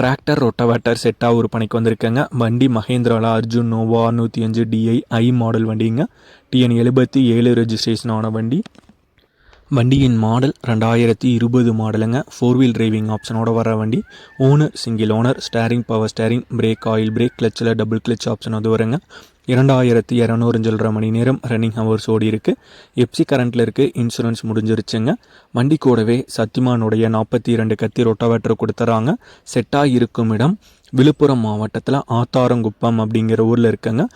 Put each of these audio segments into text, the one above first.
Tractor rotavator செட்டாக ஒரு பணிக்கு வந்திருக்கேங்க. வண்டி மகேந்திராலா அர்ஜுன் நோவா நூற்றி அஞ்சு டிஐ ஐ மாடல் வண்டிங்க. டிஎன் எழுபத்தி ஏழு ரெஜிஸ்ட்ரேஷன் ஆன வண்டி. வண்டியின் மாடல் ரெண்டாயிரத்தி இருபது மாடலுங்க. ஃபோர் வீல் டிரைவிங் ஆப்ஷனோட வர வண்டி owner single owner steering power steering brake oil brake கிளச்சில் double clutch option வந்து வருங்க. இரண்டாயிரத்தி இரநூறு சொல்கிற மணி நேரம் ரன்னிங் ஹவர்ஸ் ஓடி இருக்கு. எப்சி கரண்ட்டில் இருக்குது இன்சூரன்ஸ் முடிஞ்சிருச்சுங்க. வண்டி கூடவே சத்திமானுடைய நாற்பத்தி இரண்டு கத்தி ரொட்டாவேட்டர் கொடுத்துறாங்க. செட்டாக இருக்கும் இடம் விழுப்புரம் மாவட்டத்தில் ஆத்தாரங்குப்பம் அப்படிங்கிற ஊரில் இருக்கங்க.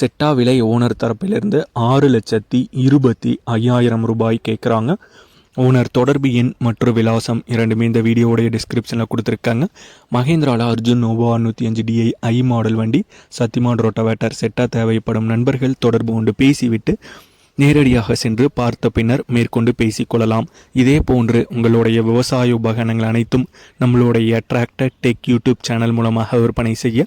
செட்டா விலை ஓனர் தரப்பிலிருந்து ஆறு லட்சத்தி இருபத்தி ஐயாயிரம் ரூபாய் கேட்குறாங்க ஓனர் தொடர்பு எண் மற்றும் விலாசம் இரண்டுமே இந்த வீடியோடைய டிஸ்கிரிப்ஷனில் கொடுத்துருக்காங்க. மகேந்திராவில் அர்ஜுன் நோவா நூற்றி அஞ்சு டிஐ ஐ மாடல் வண்டி சத்திமான் ரோட்டவேட்டர் செட்டாக தேவைப்படும் நண்பர்கள் தொடர்பு கொண்டு பேசிவிட்டு நேரடியாக சென்று பார்த்த பின்னர் மேற்கொண்டு பேசிக்கொள்ளலாம். இதே போன்று உங்களுடைய விவசாய உபகரணங்கள் அனைத்தும் நம்மளுடைய டிராக்டர் டெக் யூடியூப் சேனல் மூலமாக விற்பனை செய்ய